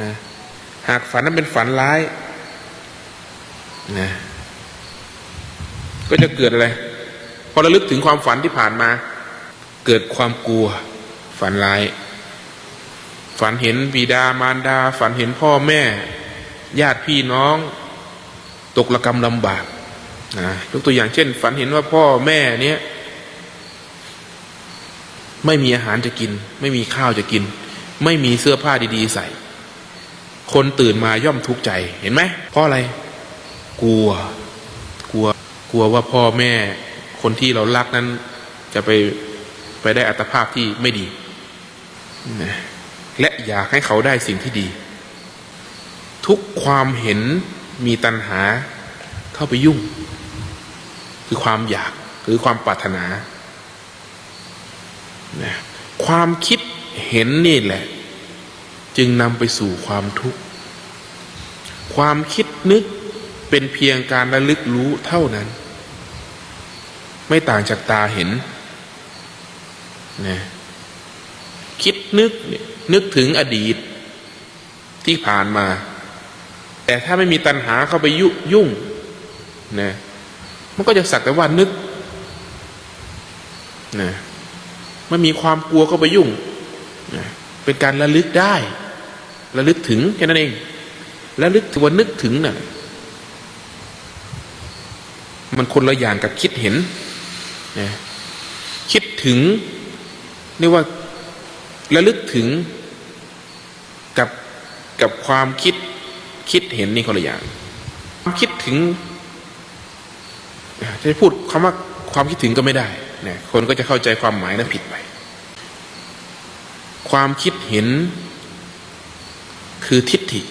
นะหากฝันนั้นเป็นฝันร้ายนะก็จะเกิดอะไรพอระลึกถึงความฝันที่ผ่านมา เกิดความกลัว ฝันร้าย ฝันเห็นบิดามารดา ฝันเห็นพ่อแม่ ญาติพี่น้อง ตกระกรรมลำบากนะยกตัวอย่างเช่น ฝันเห็นว่าพ่อแม่เนี้ยไม่มีอาหารจะกิน ไม่มีข้าวจะกิน ไม่มีเสื้อผ้าดี ๆ ใส่ คนตื่นมาย่อมทุกข์ใจเห็นไหมเพราะอะไร กลัว กลัว กลัวว่าพ่อแม่ คนที่เรารักนั้น จะไปไปได้อัตภาพที่ไม่ดี และอยากให้เขาได้สิ่งที่ดี ทุกความเห็นมีตัณหาเข้าไปยุ่ง คือความอยากหรือความปรารถนานะความคิดเห็นนี่แหละ จึงนำไปสู่ความทุกข์ ความคิดนึกเป็นเพียงการระลึกรู้เท่านั้น ไม่ต่างจากตาเห็นนะคิดนึกนึกถึงอดีตที่ผ่านมา แต่ถ้าไม่มีตัณหาเข้าไปยุยุ่งนะมันก็จะสักแต่ว่านึกนะไม่มีความกลัวเข้าไปยุ่งนะเป็นการระลึกได้ ระลึกถึงแค่นั้นเองระลึกถึงว่านึกถึงน่ะ มันคนละอย่างกับคิดเห็นนะคิดถึงเรียกว่าระลึกถึงกับกับความคิดคิดเห็นนี่คนละอย่างความคิดถึงจะพูดคำว่าความคิดถึงก็ไม่ได้นะคนก็จะเข้าใจความหมายนั้นผิดไป ความคิดเห็น คือทิฏฐิ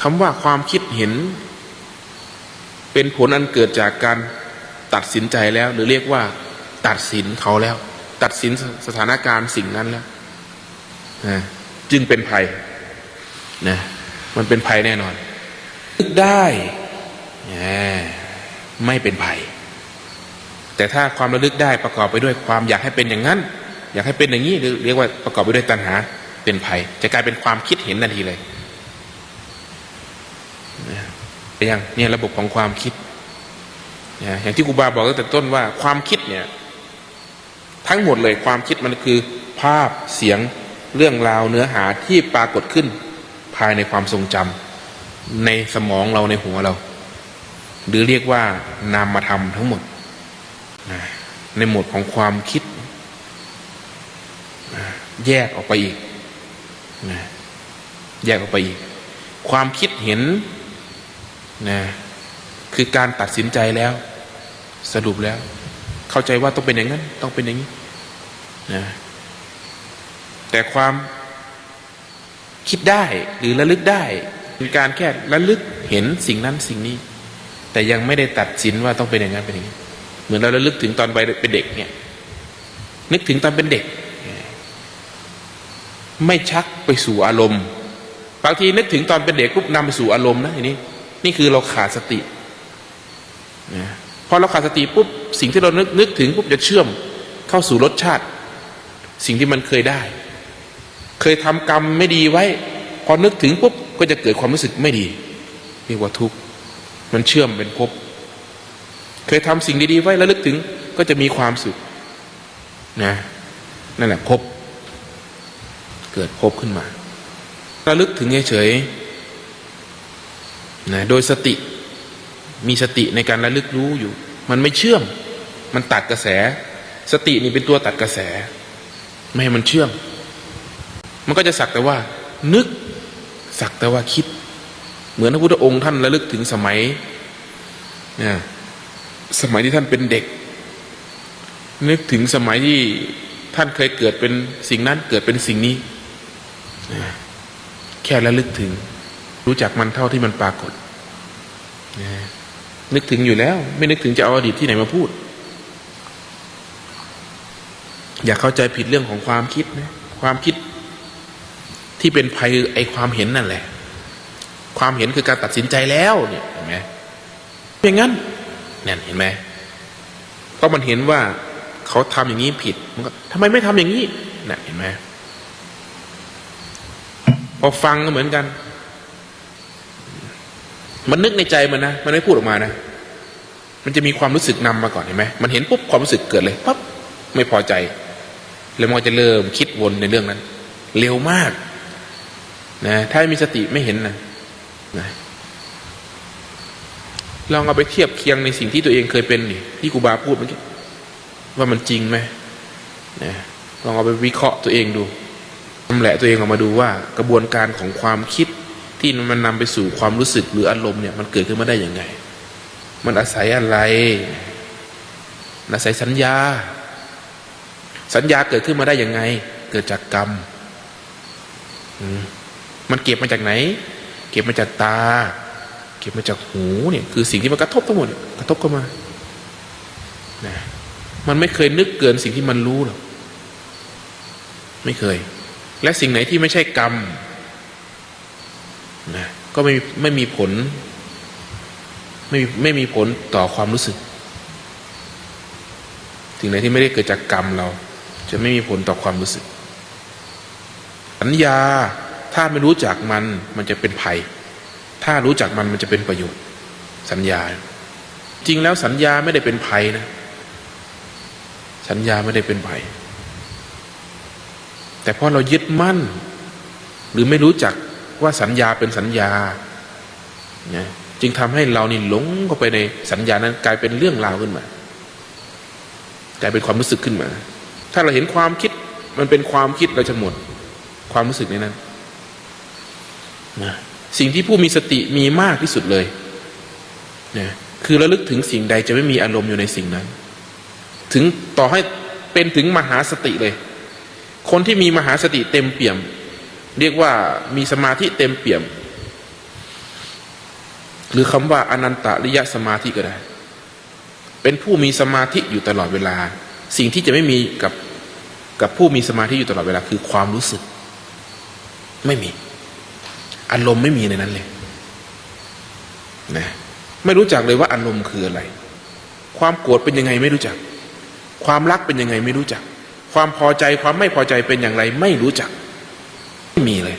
คำว่าความคิดเห็น เป็นผลอันเกิดจากการตัดสินใจแล้ว หรือเรียกว่า ตัดสินเขาแล้ว ตัดสินสถานการณ์สิ่งนั้นแล้วนะจึงเป็นภัยนะมันเป็นภัยแน่นอนนึกได้ไม่เป็นภัย แต่ถ้าความระลึกได้ประกอบไปด้วยความอยากให้เป็นอย่างนั้น อยากให้เป็นอย่างนี้หรือเรียกว่าประกอบไปด้วยตัณหาเป็นภัย จะกลายเป็นความคิดเห็นทันทีเลยอย่างเนี่ยระบบของความคิดอย่างที่ครูบาบอกตั้งแต่ต้นว่าความคิดเนี่ย ทั้งหมดเลยความคิดมันคือ ภาพเสียงเรื่องราวเนื้อหาที่ปรากฏขึ้น ภายในความทรงจำในสมองเราในหัวเรา หรือเรียกว่านามธรรมทั้งหมดในหมวดของความคิด แยกออกไปอีกแยกออกไปอีก ความคิดเห็นนะคือการตัดสินใจแล้ว สรุปแล้ว เข้าใจว่าต้องเป็นอย่างนั้น ต้องเป็นอย่างนี้นะแต่ความคิดได้หรือระลึกได้เป็นการแค่ระลึกเห็นสิ่งนั้นสิ่งนี้ แต่ยังไม่ได้ตัดสินว่าต้องเป็นอย่างนั้นเป็นอย่างนี้ เหมือนเราระลึกถึงตอนไปเป็นเด็กเนี่ย นึกถึงตอนเป็นเด็ก ไม่ชักไปสู่อารมณ์บางทีนึกถึงตอนเป็นเด็กปุ๊บนำไปสู่อารมณ์นะทีนี้นี่คือเราขาดสตินะพอเราขาดสติปุ๊บสิ่งที่เรานึกนึกถึงปุ๊บจะเชื่อมเข้าสู่รสชาติ สิ่งที่มันเคยได้ เคยทำกรรมไม่ดีไว้ พอนึกถึงปุ๊บก็จะเกิดความรู้สึกไม่ดีเรียกว่าทุกข์มันเชื่อมเป็นภพเคยทำสิ่งดีๆไว้แล้วลึกถึงก็จะมีความสุขนะนั่นแหละภพ เกิดภพขึ้นมาระลึกถึงเฉยๆนะโดยสติมีสติในการระลึกรู้อยู่ มันไม่เชื่อม มันตัดกระแส สตินี่เป็นตัวตัดกระแส ไม่ให้มันเชื่อม มันก็จะสักแต่ว่า นึกสักแต่ว่าคิด เหมือนพระพุทธองค์ท่านระลึกถึงสมัยเนี่ยสมัยที่ท่านเป็นเด็ก นึกถึงสมัยที่ท่านเคยเกิดเป็นสิ่งนั้นเกิดเป็นสิ่งนี้ แค่ระลึกถึง รู้จักมันเท่าที่มันปรากฏนึกถึงอยู่แล้ว ไม่นึกถึงจะเอาอดีตที่ไหนมาพูด อย่าเข้าใจผิดเรื่องของความคิดนะความคิดที่เป็นภัยไอความเห็นนั่นแหละ ความเห็นคือการตัดสินใจแล้วเนี่ยเห็นไหมอย่างนั้นเนี่ยเห็นไหมเพราะมันเห็นว่าเขาทำอย่างนี้ผิดมันก็ทำไมไม่ทำอย่างนี้น่ะเห็นไหม พอฟังก็เหมือนกัน มันนึกในใจมันนะ มันไม่พูดออกมานะ มันจะมีความรู้สึกนำมาก่อนเห็นไหมมันเห็นปุ๊บความรู้สึกเกิดเลยปั๊บไม่พอใจ แล้วมันจะเริ่มคิดวนในเรื่องนั้น เร็วมาก นะ ถ้ามีสติไม่เห็นนะนะลองเอาไปเทียบเคียงในสิ่งที่ตัวเองเคยเป็นดิที่ครูบาพูดเมื่อกี้ว่ามันจริงไหมนะลองเอาไปวิเคราะห์ตัวเองดูำแหละตัวเองออกมาดูว่ากระบวนการของความคิดที่มันนำไปสู่ความรู้สึกหรืออารมณ์เนี่ยมันเกิดขึ้นมาได้ยังไง มันอาศัยอะไร อาศัยสัญญา สัญญาเกิดขึ้นมาได้ยังไง เกิดจากกรรม มันเก็บมาจากไหน เก็บมาจากตา เก็บมาจากหูเนี่ยคือสิ่งที่มันกระทบทั้งหมดกระทบเข้ามานะมันไม่เคยนึกเกินสิ่งที่มันรู้หรอก ไม่เคย และสิ่งไหนที่ไม่ใช่กรรมนะก็ไม่ไม่มีผล ไม่มีไม่มีผลต่อความรู้สึก สิ่งไหนที่ไม่ได้เกิดจากกรรมเรา จะไม่มีผลต่อความรู้สึก สัญญาถ้าไม่รู้จักมันมันจะเป็นภัย ถ้ารู้จักมันมันจะเป็นประโยชน์ สัญญา จริงแล้วสัญญาไม่ได้เป็นภัยนะ สัญญาไม่ได้เป็นภัย แต่พราะเรายึดมั่น หรือไม่รู้จักว่าสัญญาเป็นสัญญาเนี่ยจึงทำให้เรานี่หลงเข้าไปในสัญญานั้นกลายเป็นเรื่องราวขึ้นมากลายเป็นความรู้สึกขึ้นมา ถ้าเราเห็นความคิดมันเป็นความคิดเราจะหมด ความรู้สึกในนั้นนะสิ่งที่ผู้มีสติมีมากที่สุดเลยนะคือระลึกถึงสิ่งใดจะไม่มีอารมณ์อยู่ในสิ่งนั้น ถึงต่อให้เป็นถึงมหาสติเลย คนที่มีมหาสติเต็มเปี่ยม เรียกว่ามีสมาธิเต็มเปี่ยม หรือคำว่าอนันตริยสมาธิก็ได้ เป็นผู้มีสมาธิอยู่ตลอดเวลา สิ่งที่จะไม่มีกับกับผู้มีสมาธิอยู่ตลอดเวลา คือความรู้สึก ไม่มี อารมณ์ไม่มีในนั้นเลยนะไม่รู้จักเลยว่าอารมณ์คืออะไร ความโกรธเป็นยังไงไม่รู้จัก ความรักเป็นยังไงไม่รู้จัก ความพอใจความไม่พอใจเป็นอย่างไรไม่รู้จัก ไม่มีเลย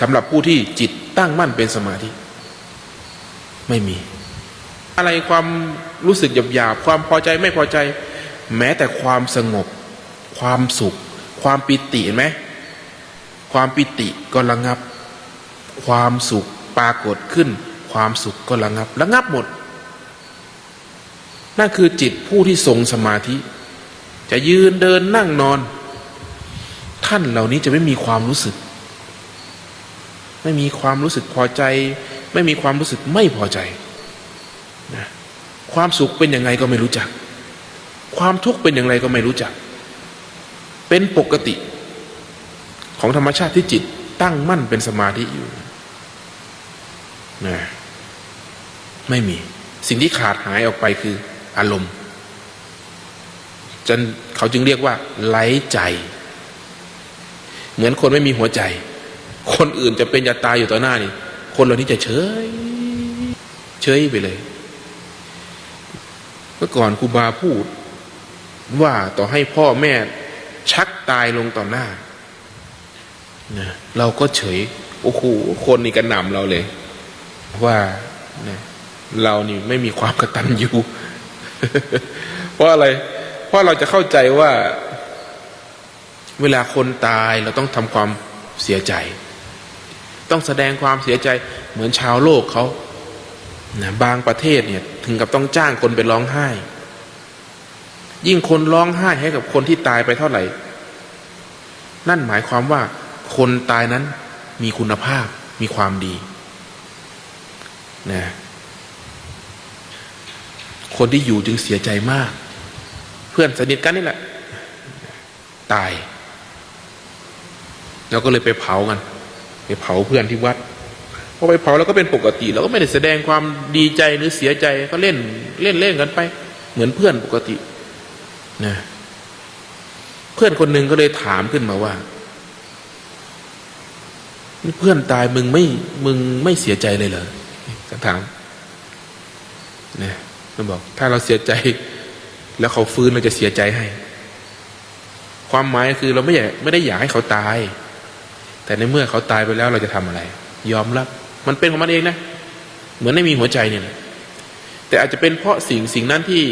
สำหรับผู้ที่จิตตั้งมั่นเป็นสมาธิ ไม่มี อะไรความรู้สึกหยาบๆความพอใจไม่พอใจ แม้แต่ความสงบ ความสุข ความปิติเห็นไหมความปิติก็ระงับ ความสุขปรากฏขึ้น ความสุขก็ระงับ ระงับหมดนั่นคือจิตผู้ที่ทรงสมาธิ จะยืนเดินนั่งนอน ท่านเหล่านี้จะไม่มีความรู้สึก ไม่มีความรู้สึกพอใจ ไม่มีความรู้สึกไม่พอใจนะความสุขเป็นยังไงก็ไม่รู้จัก ความทุกข์เป็นอย่างไรก็ไม่รู้จัก เป็นปกติ ของธรรมชาติที่จิตตั้งมั่นเป็นสมาธิอยู่นะไม่มีสิ่งที่ขาดหายออกไปคืออารมณ์ จนเขาจึงเรียกว่าไร้ใจ เหมือนคนไม่มีหัวใจ คนอื่นจะเป็นจะตายอยู่ต่อหน้านี่ คนเหล่านี้จะเฉย เฉยไปเลย เมื่อก่อนครูบาพูด ว่าต่อให้พ่อแม่ชักตายลงต่อหน้านะเราก็เฉย โอ้โห คนนี่กระหน่ำเราเลย ว่านะเรานี่ไม่มีความกระตันอยูเพราะอะไร ราะเราจะเข้าใจว่า เวลาคนตายเราต้องทำความเสียใจ ต้องแสดงความเสียใจเหมือนชาวโลกเขานะบางประเทศเนี่ย ถึงกับต้องจ้างคนไปร้องไห้ ยิ่งคนร้องไห้ให้กับคนที่ตายไปเท่าไหร่ นั่นหมายความว่าคนตายนั้นมีคุณภาพมีความดีนะคนที่อยู่จึงเสียใจมาก พื่อนสนิทกันนี่แหละ ตายเราก็เลยไปเผากัน ไปเผาเพื่อนที่วัดพอไปเผาแล้วก็เป็นปกติเราก็ไม่ได้แสดงความดีใจหรือเสียใจก็เล่นเล่นเล่นกันไป เหมือนเพื่อนปกตินะเพื่อนคนหนึ่งก็เลยถามขึ้นมาว่าเพื่อนตายมึงไม่มึงไม่เสียใจเลยเหรอก็ถามนะมันบอก ถ้าเราเสียใจ แล้วเขาฟื้นเราจะเสียใจให้ ความหมายคือเราไม่อยากไม่ได้อยากให้เขาตาย แต่ในเมื่อเขาตายไปแล้วเราจะทำอะไร ยอมรับ มันเป็นของมันเองนะ เหมือนไม่มีหัวใจเนี่ยนะแต่อาจจะเป็นเพราะสิ่งสิ่งนั้นที่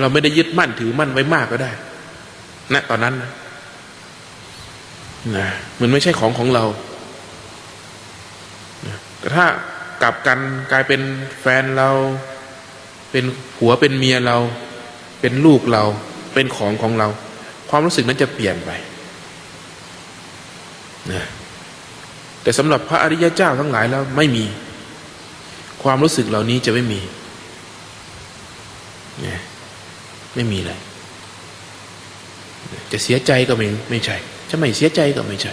เราไม่ได้ยึดมั่นถือมั่นไว้มากก็ได้ณตอนนั้นนะนะมันไม่ใช่ของของเรา แต่ถ้ากลับกันกลายเป็นแฟนเรา เป็นผัวเป็นเมียเรา เป็นลูกเราเป็นของของเรา ความรู้สึกนั้นจะเปลี่ยนไปนะแต่สำหรับพระอริยเจ้าทั้งหลายแล้วไม่มี ความรู้สึกเหล่านี้จะไม่มีนะไม่มีเลยจะเสียใจก็ไม่ไม่ใช่จะไม่เสียใจก็ไม่ใช่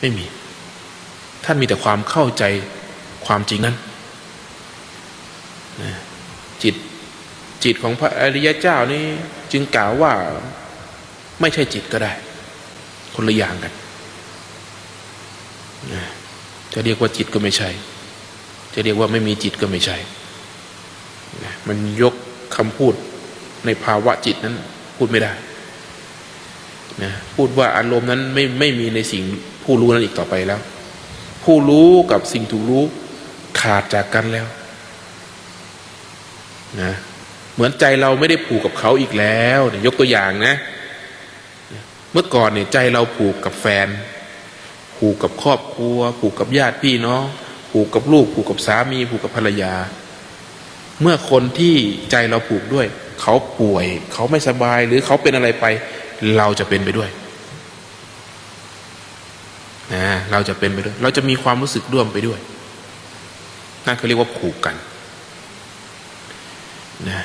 ไม่มี ท่านมีแต่ความเข้าใจความจริงนั้นนะ จิตของพระอริยเจ้านี่จึงกล่าวว่าไม่ใช่จิตก็ได้ คนละอย่างกันจะเรียกว่าจิตก็ไม่ใช่ จะเรียกว่าไม่มีจิตก็ไม่ใช่ มันยกคำพูดในภาวะจิตนั้นพูดไม่ได้นะพูดว่าอารมณ์นั้นไม่ไม่มีในสิ่งผู้รู้นั้นอีกต่อไปแล้ว ผู้รู้กับสิ่งถูกรู้ขาดจากกันแล้ว นะ เหมือนใจเราไม่ได้ผูกกับเขาอีกแล้วเนี่ยยกตัวอย่างนะ เมื่อก่อนเนี่ยใจเราผูกกับแฟน ผูกกับครอบครัว ผูกกับญาติพี่น้องผูกกับลูกผูกกับสามี ผูกกับภรรยา เมื่อคนที่ใจเราผูกด้วย เขาป่วย เขาไม่สบายหรือเขาเป็นอะไรไป เราจะเป็นไปด้วยนะเราจะเป็นไปด้วย เราจะมีความรู้สึกร่วมไปด้วยนั่นเขาเรียกว่าผูกกันนะ